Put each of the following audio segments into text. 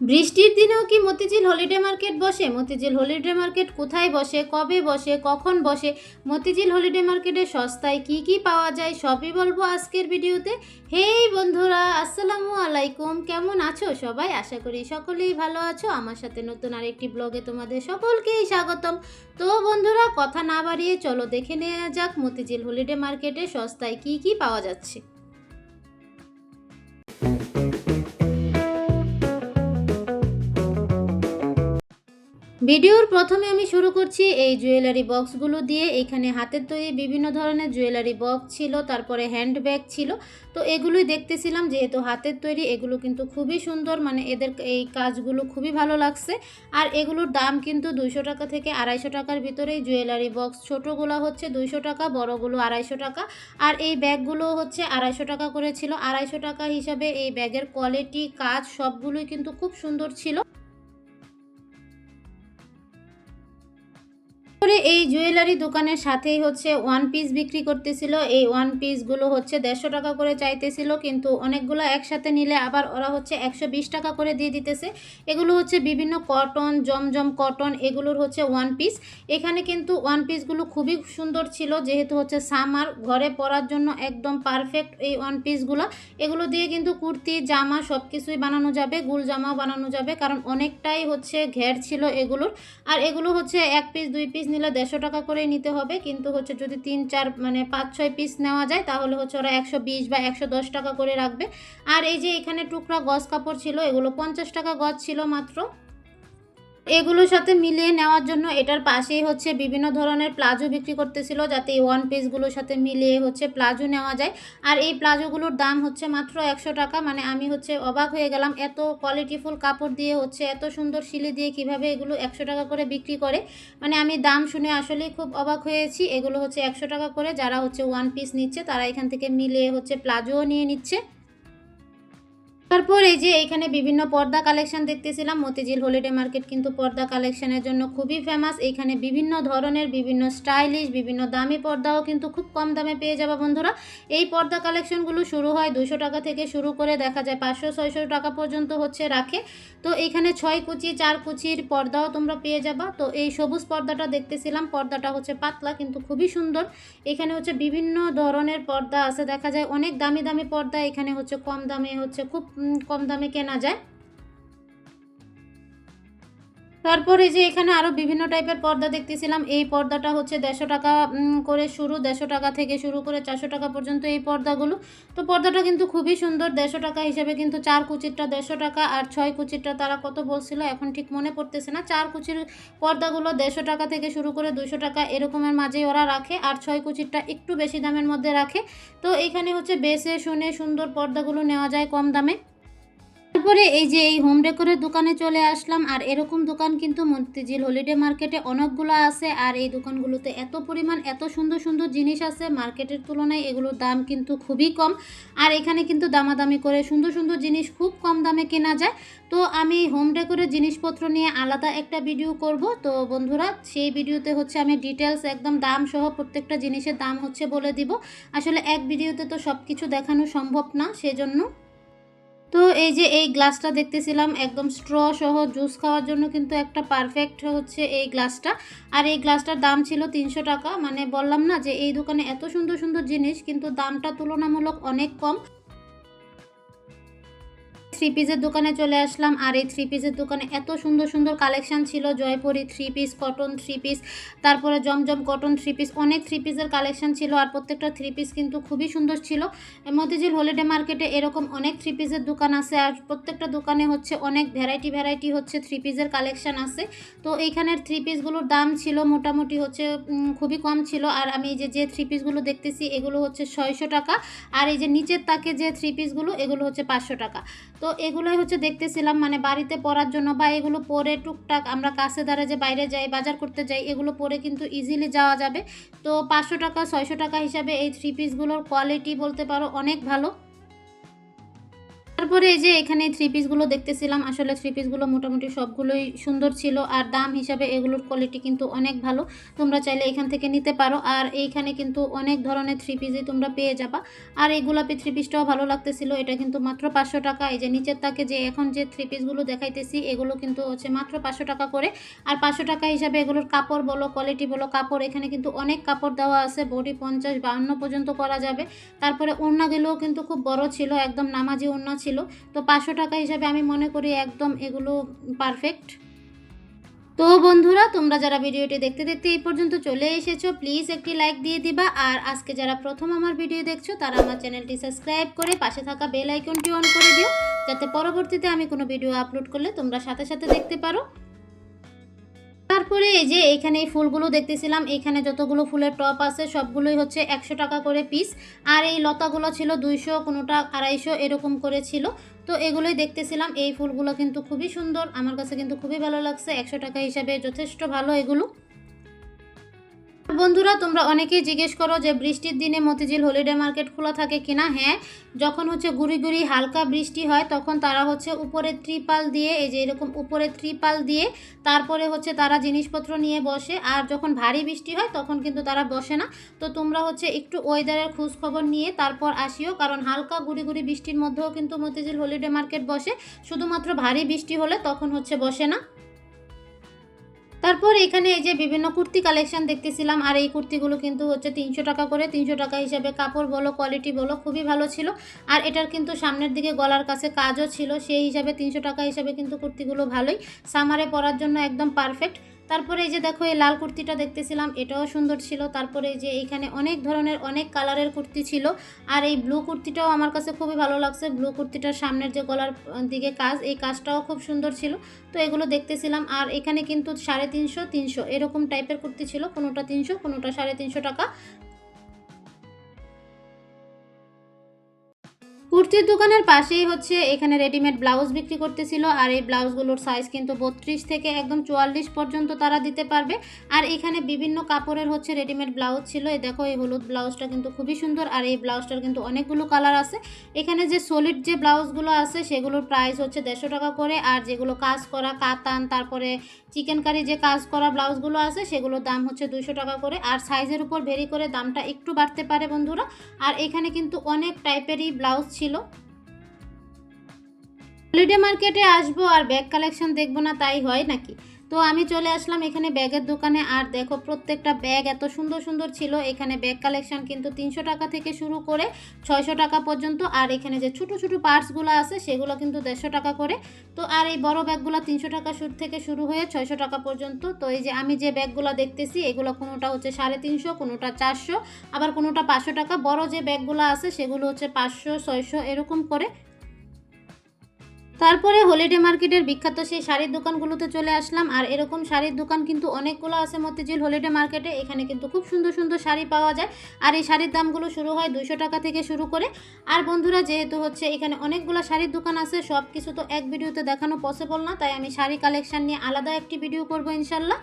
বৃষ্টির দিনেও কি মতিঝিল হলিডে মার্কেট বসে? মতিঝিল হলিডে মার্কেট কোথায় বসে? কবে বসে? কখন বসে? মতিঝিল হলিডে মার্কেটে সস্তায় কি কি পাওয়া যায় সবই বলব আজকের ভিডিওতে। হেই বন্ধুরা, আসসালামু আলাইকুম। কেমন আছো সবাই? আশা করি সকলেই ভালো আছো। আমার সাথে নতুন আরেকটি ব্লগে তোমাদের সকলকেই স্বাগতম। তো বন্ধুরা, কথা না বাড়িয়ে চলো দেখে নেওয়া যাক মতিঝিল হলিডে মার্কেটে সস্তায় কি কি পাওয়া যাচ্ছে। ভিডিওর প্রথমে আমি শুরু করছি এই জুয়েলারি বক্সগুলো দিয়ে। এখানে হাতের তৈরি বিভিন্ন ধরনের জুয়েলারি বক্স ছিল, তারপরে হ্যান্ডব্যাগ ছিল। তো এগুলোই দেখতেছিলাম, যেহেতু হাতের তৈরি, এগুলো কিন্তু খুবই সুন্দর মানে এদের এই কাজগুলো খুবই ভালো লাগছে। আর এগুলোর দাম কিন্তু দুইশো টাকা থেকে আড়াইশো টাকার ভিতরেই। জুয়েলারি বক্স ছোটোগুলো হচ্ছে দুইশো টাকা, বড়গুলো আড়াইশো টাকা। আর এই ব্যাগগুলো হচ্ছে আড়াইশো টাকা করে ছিল। আড়াইশো টাকা হিসাবে এই ব্যাগের কোয়ালিটি কাজ সবগুলোই কিন্তু খুব সুন্দর ছিল। করে এই জুয়েলারি দোকানের সাথেই হচ্ছে ওয়ান পিস বিক্রি করতেছিল। এই ওয়ান পিসগুলো হচ্ছে দেড়শো টাকা করে চাইতেছিল, কিন্তু অনেকগুলো একসাথে নিলে আবার ওরা হচ্ছে একশো বিশ টাকা করে দিয়ে দিতেছে। এগুলো হচ্ছে বিভিন্ন কটন জমজম কটন এগুলোর হচ্ছে ওয়ান পিস এখানে কিন্তু ওয়ান পিসগুলো খুবই সুন্দর ছিল, যেহেতু হচ্ছে সামার ঘরে পরার জন্য একদম পারফেক্ট এই ওয়ান পিসগুলো এগুলো দিয়ে কিন্তু কুর্তি, জামা সব কিছুই বানানো যাবে, গুল জামাও বানানো যাবে, কারণ অনেকটাই হচ্ছে ঘের ছিল এগুলোর। আর এগুলো হচ্ছে এক পিস দুই পিস নিলে দেড়শো টাকা করেই নিতে হবে। কিন্তু হচ্ছে যদি তিন, চার মানে পাঁচ, ছয় পিস নেওয়া যায়, তাহলে হচ্ছে ওরা একশো বিশ বা একশো দশ টাকা করে রাখবে। আর এই যে এখানে টুকরা গজ কাপড় ছিল, এগুলো পঞ্চাশ টাকা গজ ছিল মাত্র। এগুলোর সাথে মিলিয়ে নেওয়ার জন্য এটার পাশেই হচ্ছে বিভিন্ন ধরনের প্লাজো বিক্রি করতেছিল, যাতে এই ওয়ান পিসগুলোর সাথে মিলিয়ে হচ্ছে প্লাজো নেওয়া যায়। আর এই প্লাজোগুলোর দাম হচ্ছে মাত্র একশো টাকা মানে আমি হচ্ছে অবাক হয়ে গেলাম এত কোয়ালিটিফুল কাপড় দিয়ে হচ্ছে এত সুন্দর শিলি দিয়ে কীভাবে এগুলো একশো টাকা করে বিক্রি করে। মানে আমি দাম শুনে আসলেই খুব অবাক হয়েছি, এগুলো হচ্ছে একশো টাকা করে, যারা হচ্ছে ওয়ান পিস নিচ্ছে তারা এখান থেকে মিলিয়ে হচ্ছে প্লাজোও নিয়ে নিচ্ছে। তারপর এই যে এখানে বিভিন্ন পর্দা কালেকশন দেখতেছিলাম, মতিঝিল হলিডে মার্কেট কিন্তু পর্দা কালেকশনের জন্য খুবই ফেমাস এখানে বিভিন্ন ধরনের, বিভিন্ন স্টাইলিশ বিভিন্ন দামি পর্দাও কিন্তু খুব কম দামে পেয়ে যাবে বন্ধুরা। এই পর্দা কালেকশনগুলো শুরু হয় দুশো টাকা থেকে শুরু করে দেখা যায় পাঁচশো, ছয়শো টাকা পর্যন্ত হচ্ছে রাখে। তো এখানে ছয় কুচি, চার কুচির পর্দাও তোমরা পেয়ে যাবা। তো এই সবুজ পর্দাটা দেখতেছিলাম, পর্দাটা হচ্ছে পাতলা কিন্তু খুবই সুন্দর। এখানে হচ্ছে বিভিন্ন ধরনের পর্দা আছে, দেখা যায় অনেক দামি দামি পর্দা, এখানে হচ্ছে কম দামে হচ্ছে খুব কম দামে কেনা যায়। তারপরে যে এখানে আরও বিভিন্ন টাইপের পর্দা দেখতেছিলাম। এই পর্দাটা হচ্ছে দেড়শো টাকা করে শুরু, দেড়শো টাকা থেকে শুরু করে চারশো টাকা পর্যন্ত এই পর্দাগুলো। তো পর্দাটা কিন্তু খুবই সুন্দর, দেড়শো টাকা হিসেবে কিন্তু চার কুচিরটা দেড়শো টাকা আর ছয় কুচিরটা তারা কত বলছিল এখন ঠিক মনে পড়তেছে না। চার কুচির পর্দাগুলো দেড়শো টাকা থেকে শুরু করে দুশো টাকা এরকমের মাঝেই ওরা রাখে আর ছয় কুচিরটা একটু বেশি দামের মধ্যে রাখে। তো এখানে হচ্ছে বেসে শুনে সুন্দর পর্দাগুলো নেওয়া যায় কম দামে। তারপরে এই যে এই হোম ডেকোরের দোকানে চলে আসলাম, আর এরকম দোকান কিন্তু মন্তিঝিল হলিডে মার্কেটে অনেকগুলো আছে, আর এই দোকানগুলোতে এত পরিমাণ, এত সুন্দর সুন্দর জিনিস আছে মার্কেটের তুলনায় এগুলোর দাম কিন্তু খুবই কম, আর এখানে কিন্তু দামাদামি করে সুন্দর সুন্দর জিনিস খুব কম দামে কেনা যায়। তো আমি হোম ডেকোরের জিনিসপত্র নিয়ে আলাদা একটা ভিডিও করব। তো বন্ধুরা, সেই ভিডিওতে হচ্ছে আমি ডিটেলস একদম দাম সহ প্রত্যেকটা জিনিসের দাম হচ্ছে বলে দিব। আসলে এক ভিডিওতে তো সব কিছু দেখানো সম্ভব না, সেজন্য তো এই যে এই গ্লাসটা দেখতেছিলাম, একদম স্ট্র সহ জুস খাওয়ার জন্য কিন্তু একটা পারফেক্ট হচ্ছে এই গ্লাসটা। আর এই গ্লাসটার দাম ছিল তিনশো টাকা। মানে বললাম না যে এই দোকানে এত সুন্দর সুন্দর জিনিস, কিন্তু দামটা তুলনামূলক অনেক কম। থ্রি পিসের দোকানে চলে আসলাম। আর এই থ্রি পিসের দোকানে এত সুন্দর সুন্দর কালেকশান ছিল। Jaipuri three piece cotton three piece তারপরে জমজম কটন থ্রি পিস অনেক থ্রি পিসের কালেকশান ছিল। আর প্রত্যেকটা থ্রি পিস কিন্তু খুবই সুন্দর ছিল। মতিঝিল হলিডে মার্কেটে এরকম অনেক থ্রি পিসের দোকান আছে। আর প্রত্যেকটা দোকানে হচ্ছে অনেক ভ্যারাইটি ভ্যারাইটি হচ্ছে থ্রি পিসের কালেকশান আছে। তো এইখানের থ্রি পিসগুলোর দাম ছিল মোটামুটি হচ্ছে খুবই কম ছিল। আর আমি এই যে যে থ্রি পিসগুলো দেখতেছি, এগুলো হচ্ছে ছয়শো টাকা। আর এই যে নিচের তাকে যে থ্রি পিসগুলো এগুলো হচ্ছে পাঁচশো টাকা। তো এগুলোই হচ্ছে দেখতেছিলাম মানে বাড়িতে পরার জন্য বা এগুলো পরে টুকটাক আমরা কাছে দ্বারা যে বাইরে যাই, বাজার করতে যাই, এগুলো পরে কিন্তু ইজিলি যাওয়া যাবে। তো পাঁচশো টাকা, ছয়শো টাকা হিসাবে এই থ্রি পিসগুলোর কোয়ালিটি বলতে পারো অনেক ভালো। তারপরে এই যে এখানে থ্রি পিসগুলো দেখতেছিলাম, আসলে থ্রি পিসগুলো মোটামুটি সবগুলোই সুন্দর ছিল আর দাম হিসাবে এগুলোর কোয়ালিটি কিন্তু অনেক ভালো। তোমরা চাইলে এখান থেকে নিতে পারো আর এইখানে কিন্তু অনেক ধরনের থ্রি পিসই তোমরা পেয়ে যাবা। আর এই গোলাপি থ্রি পিসটাও ভালো লাগতেছিল, এটা কিন্তু মাত্র পাঁচশো টাকা। এই যে নিচের তাকে যে এখন যে থ্রি পিসগুলো দেখাইতেছি, এগুলো কিন্তু হচ্ছে মাত্র পাঁচশো টাকা করে। আর পাঁচশো টাকা হিসাবে এগুলোর কাপড় বলো কোয়ালিটি বলো, কাপড়, এখানে কিন্তু অনেক কাপড় দেওয়া আছে। বডি পঞ্চাশ, বাহান্ন পর্যন্ত করা যাবে। তারপরে ওড়নাগুলোও কিন্তু খুব বড় ছিল, একদম নামাজি ওড়না ছিল। তো পাঁচশো টাকা হিসাবে আমি মনে করি একদম এগুলো পারফেক্ট তো বন্ধুরা, তোমরা যারা ভিডিওটি দেখতে দেখতে এই পর্যন্ত চলে এসেছ প্লিজ একটি লাইক দিয়ে দিবা। আর আজকে যারা প্রথম আমার ভিডিও দেখছ, তারা আমার চ্যানেলটি সাবস্ক্রাইব করে পাশে থাকা বেল আইকনটি অন করে দিও। যাতে পরবর্তীতে আমি কোনো ভিডিও আপলোড করলে তোমরা সাথে সাথে দেখতে পারো। তারপরে এই যে এখানে এই ফুলগুলো দেখতেছিলাম, এখানে যতগুলো ফুলের টপ আছে সবগুলোই হচ্ছে একশো টাকা করে পিস আর এই লতাগুলো ছিল দুইশো, কোনোটা আড়াইশো এরকম করে ছিল। তো এগুলোই দেখতেছিলাম, এই ফুলগুলো কিন্তু খুবই সুন্দর, আমার কাছে কিন্তু খুবই ভালো লাগছে, একশো টাকা হিসাবে যথেষ্ট ভালো এগুলো। বন্ধুরা, তোমরা অনেকেই জিজ্ঞেস করো যে বৃষ্টির দিনে মতিঝিল হলিডে মার্কেট খোলা থাকে কিনা? হ্যাঁ যখন হচ্ছে গুড়ি গুড়ি হালকা বৃষ্টি হয়, তখন তারা হচ্ছে উপরে ত্রিপাল দিয়ে, এই যে এরকম উপরে ত্রিপাল দিয়ে তারপরে হচ্ছে তারা জিনিসপত্র নিয়ে বসে, আর যখন ভারী বৃষ্টি হয়, তখন কিন্তু তারা বসে না। তো তোমরা হচ্ছে একটু ওয়েদারের খোঁজখবর নিয়ে তারপর আসিও, কারণ হালকা গুড়ি গুড়ি বৃষ্টির মধ্যেও কিন্তু মতিঝিল হলিডে মার্কেট বসে। শুধুমাত্র ভারী বৃষ্টি হলে তখন হচ্ছে বসে না। তারপর এখানে এই যে বিভিন্ন কুর্তি কালেকশন দেখতেছিলাম, আর এই কুর্তিগুলো কিন্তু হচ্ছে তিনশো টাকা করে, তিনশো টাকা হিসাবে কাপড় বলো কোয়ালিটি বলো, খুবই ভালো ছিল। আর এটার কিন্তু সামনের দিকে গলার কাছে কাজও ছিল, সেই হিসাবে তিনশো টাকা হিসাবে কিন্তু কুর্তিগুলো ভালোই। সামারে পরার জন্য একদম পারফেক্ট তারপরে এই যে দেখো, এই লাল কুর্তিটা দেখতেছিলাম, এটাও সুন্দর ছিল। তারপরে যে এইখানে অনেক ধরনের, অনেক কালারের কুর্তি ছিল। আর এই ব্লু কুর্তিটাও আমার কাছে খুবই ভালো লাগছে। ব্লু কুর্তিটার সামনের যে গলার দিকে কাজ, এই কাজটাও খুব সুন্দর ছিল। তো এগুলো দেখতেছিলাম, আর এখানে কিন্তু সাড়ে তিনশো তিনশো, এরকম টাইপের কুর্তি ছিল। কোনোটা তিনশো, কোনোটা সাড়ে তিনশো টাকা। কুর্তির দোকানের পাশেই হচ্ছে এখানে রেডিমেড ব্লাউজ বিক্রি করতেছিল, আর এই ব্লাউজগুলোর সাইজ কিন্তু বত্রিশ থেকে একদম চুয়াল্লিশ পর্যন্ত তারা দিতে পারবে। আর এখানে বিভিন্ন কাপড়ের হচ্ছে রেডিমেড ব্লাউজ ছিল। এই দেখো, এই হলুদ ব্লাউজটা কিন্তু খুবই সুন্দর, আর এই ব্লাউজটার কিন্তু অনেকগুলো কালার আছে। এখানে যে সলিড যে ব্লাউজগুলো আছে, সেগুলোর প্রাইস হচ্ছে দেড়শো টাকা করে, আর যেগুলো কাজ করা কাতান, তারপরে চিকেন কারি যে কাজ করা ব্লাউজগুলো আছে, সেগুলোর দাম হচ্ছে দুশো টাকা করে। আর সাইজের উপর ভেরি করে দামটা একটু বাড়তে পারে বন্ধুরা। আর এখানে কিন্তু অনেক টাইপেরই ব্লাউজ ছিল। হলিডে মার্কেটে আসব আর ব্যাগ কালেকশন দেখব না, তাই হয় নাকি? তো আমি চলে আসলাম এখানে ব্যাগের দোকানে। আর দেখো, প্রত্যেকটা ব্যাগ এত সুন্দর সুন্দর ছিল। এখানে ব্যাগ কালেকশন কিন্তু তিনশো টাকা থেকে শুরু করে ছয়শো টাকা পর্যন্ত। আর এখানে যে ছোটো ছোটো পার্টসগুলো আছে, সেগুলো কিন্তু দেড়শো টাকা করে। তো আর এই বড় ব্যাগগুলো তিনশো টাকা শুরু থেকে শুরু হয়ে ছয়শো টাকা পর্যন্ত। তো এই যে আমি যে ব্যাগগুলো দেখতেছি, এগুলো কোনোটা হচ্ছে সাড়ে তিনশো, কোনোটা চারশো, আবার কোনোটা পাঁচশো টাকা। বড় যে ব্যাগগুলো আছে, সেগুলো হচ্ছে পাঁচশো, ছয়শো, এরকম করে তারপরে হলিডে মার্কেটের বিখ্যাত সেই শাড়ির দোকানগুলোতে চলে আসলাম। আর এরকম শাড়ির দোকান কিন্তু অনেকগুলো আছে মতিঝিল হলিডে মার্কেটে। এখানে কিন্তু খুব সুন্দর সুন্দর শাড়ি পাওয়া যায়। আর এই শাড়ির দামগুলো শুরু হয় দুশো টাকা থেকে শুরু করে। আর বন্ধুরা, যেহেতু হচ্ছে এখানে অনেকগুলো শাড়ির দোকান আছে সব কিছু তো এক ভিডিওতে দেখানো পসিবল না। তাই আমি শাড়ি কালেকশান নিয়ে আলাদা একটি ভিডিও করব ইনশাল্লাহ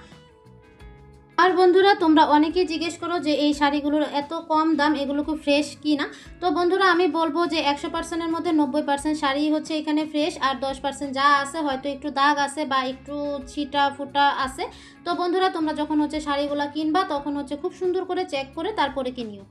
আর বন্ধুরা, তোমরা অনেকেই জিজ্ঞেস করো যে এই শাড়িগুলোর এত কম দাম, এগুলো খুব ফ্রেশ কি না তো বন্ধুরা, আমি বলব যে একশো পার্সেন্টের মধ্যে নব্বই পার্সেন্ট শাড়ি হচ্ছে এখানে ফ্রেশ আর দশ পার্সেন্ট যা আছে, হয়তো একটু দাগ আছে বা একটু ছিটা ফুটা আছে। তো বন্ধুরা, তোমরা যখন হচ্ছে শাড়িগুলো কিনবা, তখন হচ্ছে খুব সুন্দর করে চেক করে তারপরে কিনিও।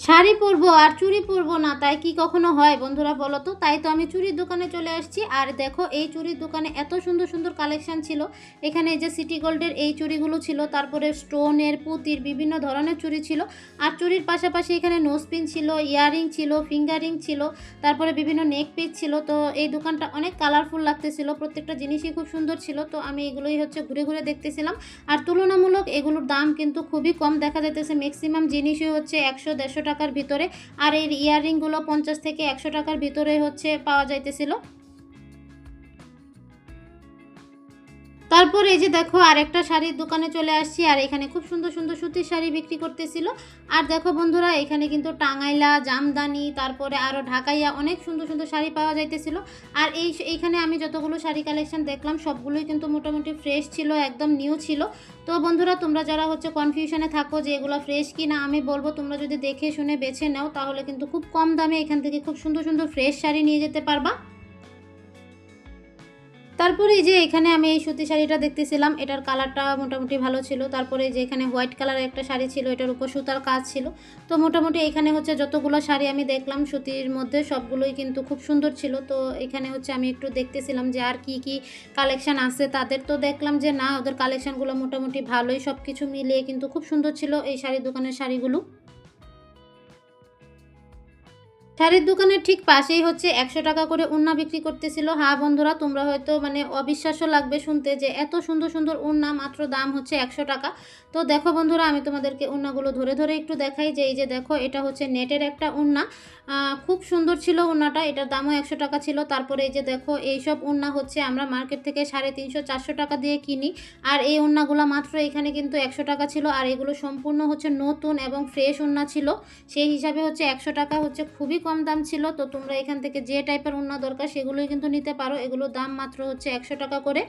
শাড়ি পরবো আর চুড়ি পরবো না, তাই কি কখনো হয় বন্ধুরা বলো তো? তাই তো আমি চুড়ির দোকানে চলে আসছি। আর দেখো, এই চুড়ির দোকানে এত সুন্দর সুন্দর কালেকশন ছিল। এখানে এই যে সিটি গোল্ডের এই চুড়িগুলো ছিল, তারপরে স্টোনের পুতির বিভিন্ন ধরনের চুড়ি ছিল। আর চুড়ির পাশাপাশি এখানে নোজপিন ছিল ইয়ারিং ছিল ফিঙ্গারিং ছিল, তারপরে বিভিন্ন নেক পিস ছিল। তো এই দোকানটা অনেক কালারফুল লাগতেছিল, প্রত্যেকটা জিনিসই খুব সুন্দর ছিল। তো আমি এগুলোই হচ্ছে ঘুরে ঘুরে দেখতেছিলাম। আর তুলনামূলক এগুলোর দাম কিন্তু খুবই কম দেখা যাইতেছে। ম্যাক্সিমাম জিনিসই হচ্ছে একশো, দেড়শো টাকার ভিতরে। আর এর ইয়াররিংগুলো পঞ্চাশ থেকে একশো টাকার ভিতরে হচ্ছে পাওয়া যাইতেছিল। তারপর এই যে দেখো আরেকটা শাড়ির দোকানে চলে আসছি, আর এখানে খুব সুন্দর সুন্দর সুতির শাড়ি বিক্রি করতেছিল। আর দেখো বন্ধুরা, এখানে কিন্তু টাঙ্গাইলা, জামদানি, তারপরে আরও ঢাকাইয়া অনেক সুন্দর সুন্দর শাড়ি পাওয়া যাইতেছিল। আর এই এইখানে আমি যতগুলো শাড়ি কালেকশন দেখলাম, সবগুলোই কিন্তু মোটামুটি ফ্রেশ ছিল, একদম নিউ ছিল। তো বন্ধুরা, তোমরা যারা হচ্ছে কনফিউশনে থাকো যে এগুলো ফ্রেশ কি না আমি বলব তোমরা যদি দেখে শুনে বেছে নাও, তাহলে কিন্তু খুব কম দামে এখান থেকে খুব সুন্দর সুন্দর ফ্রেশ শাড়ি নিয়ে যেতে পারবা। তারপরে এই যে এখানে আমি এই সুতি শাড়িটা দেখতেছিলাম, এটার কালারটা মোটামুটি ভালো ছিল। তারপরে যে এখানে হোয়াইট কালারের একটা শাড়ি ছিল, এটার উপর সুতার কাজ ছিল। তো মোটামুটি এখানে হচ্ছে যতগুলো শাড়ি আমি দেখলাম, সুতির মধ্যে সবগুলোই কিন্তু খুব সুন্দর ছিল। তো এখানে হচ্ছে আমি একটু দেখতেছিলাম যে আর কি কি কালেকশান আছে তাদের। তো দেখলাম যে না, ওদের কালেকশনগুলো মোটামুটি ভালোই সব কিছু মিলিয়ে কিন্তু খুব সুন্দর ছিল এই শাড়ির দোকানের শাড়িগুলো। শাড়ির দোকানের ঠিক পাশেই হচ্ছে একশো টাকা করে উন্না বিক্রি করতেছিল। হ্যাঁ বন্ধুরা, তোমরা হয়তো মানে অবিশ্বাস্য লাগবে শুনতে যে এত সুন্দর সুন্দর উন্না, মাত্র দাম হচ্ছে একশো টাকা। তো দেখো বন্ধুরা, আমি তোমাদেরকে উন্নাগুলো ধরে ধরে একটু দেখাই যে, এই যে দেখো, এটা হচ্ছে নেটের একটা উন্না। খুব সুন্দর ছিল উন্নাটা, এটার দামও একশো টাকা ছিল। তারপরে এই যে দেখো, এইসব উন্না হচ্ছে আমরা মার্কেট থেকে সাড়ে তিনশো, চারশো টাকা দিয়ে কিনি। আর এই উন্নাগুলো মাত্র এখানে কিন্তু একশো টাকা ছিল। আর এগুলো সম্পূর্ণ হচ্ছে নতুন এবং ফ্রেশ উন্না ছিল। সেই হিসাবে হচ্ছে একশো টাকা হচ্ছে খুবই কম দাম ছিল, তো তোমরা এখান থেকে যে টাইপের উন্না দরকার সেগুলোই কিন্তু নিতে পারো। এগুলোর দাম মাত্র হচ্ছে একশো টাকা করে।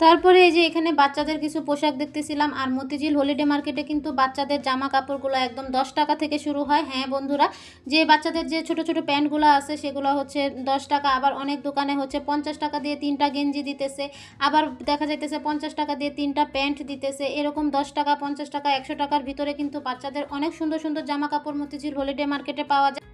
তারপরে এই যে এখানে বাচ্চাদের কিছু পোশাক দেখতেছিলাম, আর মতিঝিল হলিডে মার্কেটে কিন্তু বাচ্চাদের জামা কাপড়গুলো একদম দশ টাকা থেকে শুরু হয়। হ্যাঁ বন্ধুরা, যে বাচ্চাদের যে ছোট ছোট প্যান্টগুলো আছে সেগুলো হচ্ছে দশ টাকা, আবার অনেক দোকানে হচ্ছে পঞ্চাশ টাকা দিয়ে তিনটা গেঞ্জি দিতেছে, আবার দেখা যাইতেছে পঞ্চাশ টাকা দিয়ে তিনটা প্যান্ট দিতেছে, এরকম দশ টাকা, পঞ্চাশ টাকা, একশো টাকার ভিতরে কিন্তু বাচ্চাদের অনেক সুন্দর সুন্দর জামা কাপড় মতিঝিল হলিডে মার্কেটে পাওয়া যায়।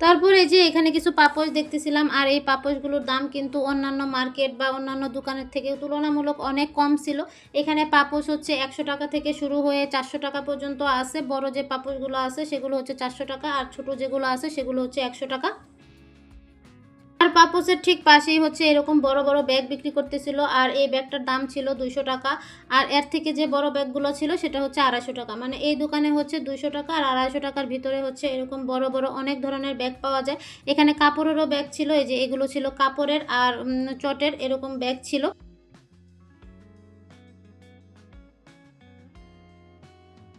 তারপরে এই যে এখানে কিছু পাপোশ দেখতেছিলাম, আর এই পাপোশগুলোর দাম কিন্তু অন্যান্য মার্কেট বা অন্যান্য দোকানের থেকে তুলনামূলক অনেক কম ছিল। এখানে পাপোশ হচ্ছে একশো টাকা থেকে শুরু হয়ে চারশো টাকা পর্যন্ত আছে। বড় যে পাপোশগুলো আছে সেগুলো হচ্ছে চারশো টাকা, আর ছোট যেগুলো আছে সেগুলো হচ্ছে একশো টাকা। আর পাপোসের ঠিক পাশেই হচ্ছে এরকম বড় বড় ব্যাগ বিক্রি করতেছিল, আর এই ব্যাগটার দাম ছিল দুইশো টাকা। আর এর থেকে যে বড় ব্যাগগুলো ছিল সেটা হচ্ছে আড়াইশো টাকা। মানে এই দোকানে হচ্ছে দুইশো টাকা আর আড়াইশো টাকার ভিতরে হচ্ছে এরকম বড় বড় অনেক ধরনের ব্যাগ পাওয়া যায়। এখানে কাপড়েরও ব্যাগ ছিল, এই যে এগুলো ছিল কাপড়ের আর চটের এরকম ব্যাগ ছিল।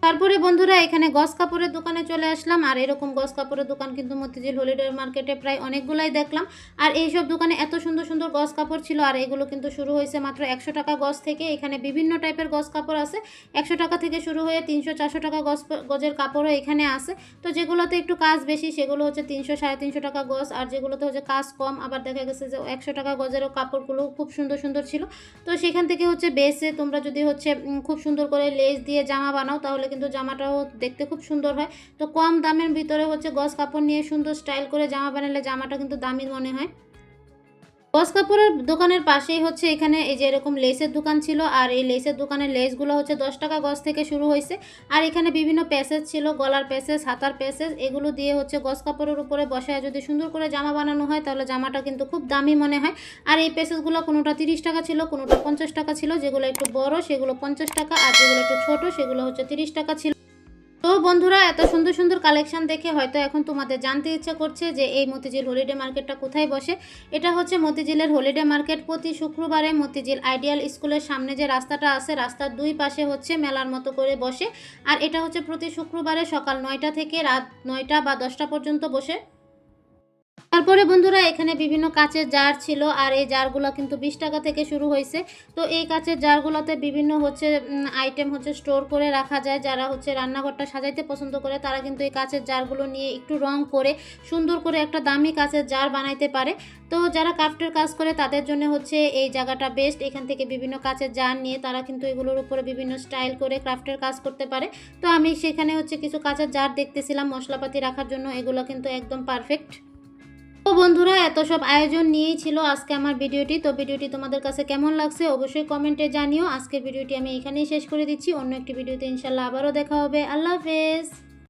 তারপরে বন্ধুরা এখানে গস কাপড়ের দোকানে চলে আসলাম। আর এরকম গস কাপড়ের দোকান কিন্তু মতিঝিল হলিডে মার্কেটে প্রায় অনেকগুলাই দেখলাম। আর এইসব দোকানে এত সুন্দর সুন্দর গস কাপড় ছিল, আর এগুলো কিন্তু শুরু হয়েছে মাত্র একশো টাকা গজ থেকে। এখানে বিভিন্ন টাইপের গস কাপড় আছে। একশো টাকা থেকে শুরু হয়ে তিনশো চারশো টাকা গজ গজের কাপড়ও এখানে আছে। তো যেগুলোতে একটু কাজ বেশি, সেগুলো হচ্ছে তিনশো, সাড়ে তিনশো টাকা গজ আর যেগুলোতে হচ্ছে কাজ কম, আবার দেখা গেছে যে একশো টাকা গজেরও কাপড়গুলো খুব সুন্দর সুন্দর ছিল। তো সেখান থেকে হচ্ছে বেসে তোমরা যদি হচ্ছে খুব সুন্দর করে লেস দিয়ে জামা বানাও, তাহলে কিন্তু জামাটাও দেখতে খুব সুন্দর হয়। তো কম দামের ভিতরে হচ্ছে গজ কাপড় নিয়ে সুন্দর স্টাইল করে জামা বানালে জামাটা কিন্তু দামি মনে হয়। গস কাপড়ের দোকানের পাশেই হচ্ছে এখানে এই যে এরকম লেসের দোকান ছিল, আর এই লেসের দোকানের লেসগুলো হচ্ছে দশ টাকা গজ থেকে শুরু হয়েছে। আর এখানে বিভিন্ন প্যাসেজ ছিল, গলার প্যাসেজ, হাতার প্যাসেজ, এগুলো দিয়ে হচ্ছে গস কাপড়ের উপরে বসায় যদি সুন্দর করে জামা বানানো হয়, তাহলে জামাটা কিন্তু খুব দামি মনে হয়। আর এই প্যাসেজগুলো কোনোটা তিরিশ টাকা ছিল, কোনোটা পঞ্চাশ টাকা ছিল, যেগুলো একটু বড় সেগুলো পঞ্চাশ টাকা, আর যেগুলো একটু ছোট সেগুলো হচ্ছে তিরিশ টাকা ছিল। তো বন্ধুরা, এত সুন্দর সুন্দর কালেকশন দেখে হয়তো এখন তোমাদের জানতে ইচ্ছা করছে যে এই মতিঝিল হলিডে মার্কেটটা কোথায় বসে। এটা হচ্ছে মতিঝিলের হলিডে মার্কেট প্রতি শুক্রবারে মতিঝিল আইডিয়াল স্কুলের সামনে যে রাস্তাটা আছে, রাস্তার দুই পাশে হচ্ছে মেলার মতো করে বসে। আর এটা হচ্ছে প্রতি শুক্রবারে সকাল নয়টা থেকে রাত নয়টা বা দশটা পর্যন্ত বসে। তারপরে বন্ধুরা এখানে বিভিন্ন কাচের জার ছিল আর এই জারগুলো কিন্তু বিশ টাকা থেকে শুরু হয়েছে। তো এই কাচের জারগুলোতে বিভিন্ন হচ্ছে আইটেম হচ্ছে স্টোর করে রাখা যায়। যারা হচ্ছে রান্নাঘরটা সাজাইতে পছন্দ করে, তারা কিন্তু এই কাচের জারগুলো নিয়ে একটু রং করে, সুন্দর করে একটা দামি কাচের জার বানাইতে পারে। তো যারা ক্রাফটের কাজ করে, তাদের জন্য হচ্ছে এই জায়গাটা বেস্ট এখান থেকে বিভিন্ন কাচের জার নিয়ে তারা কিন্তু এগুলোর উপরে বিভিন্ন স্টাইল করে ক্রাফটের কাজ করতে পারে। তো আমি সেখানে হচ্ছে কিছু কাচের জার দেখতেছিলাম, মশলাপাতি রাখার জন্য। এগুলো কিন্তু একদম পারফেক্ট তো বন্ধুরা, এত সব আয়োজন নিয়েই ছিল আজকে আমার ভিডিওটি। তো ভিডিওটি তোমাদের কাছে কেমন লাগছে অবশ্যই কমেন্টে জানিও। আজকের ভিডিওটি আমি এখানেই শেষ করে দিচ্ছি। অন্য একটি ভিডিওতে ইনশাল্লাহ আবারও দেখা হবে। আল্লাহ হাফেজ।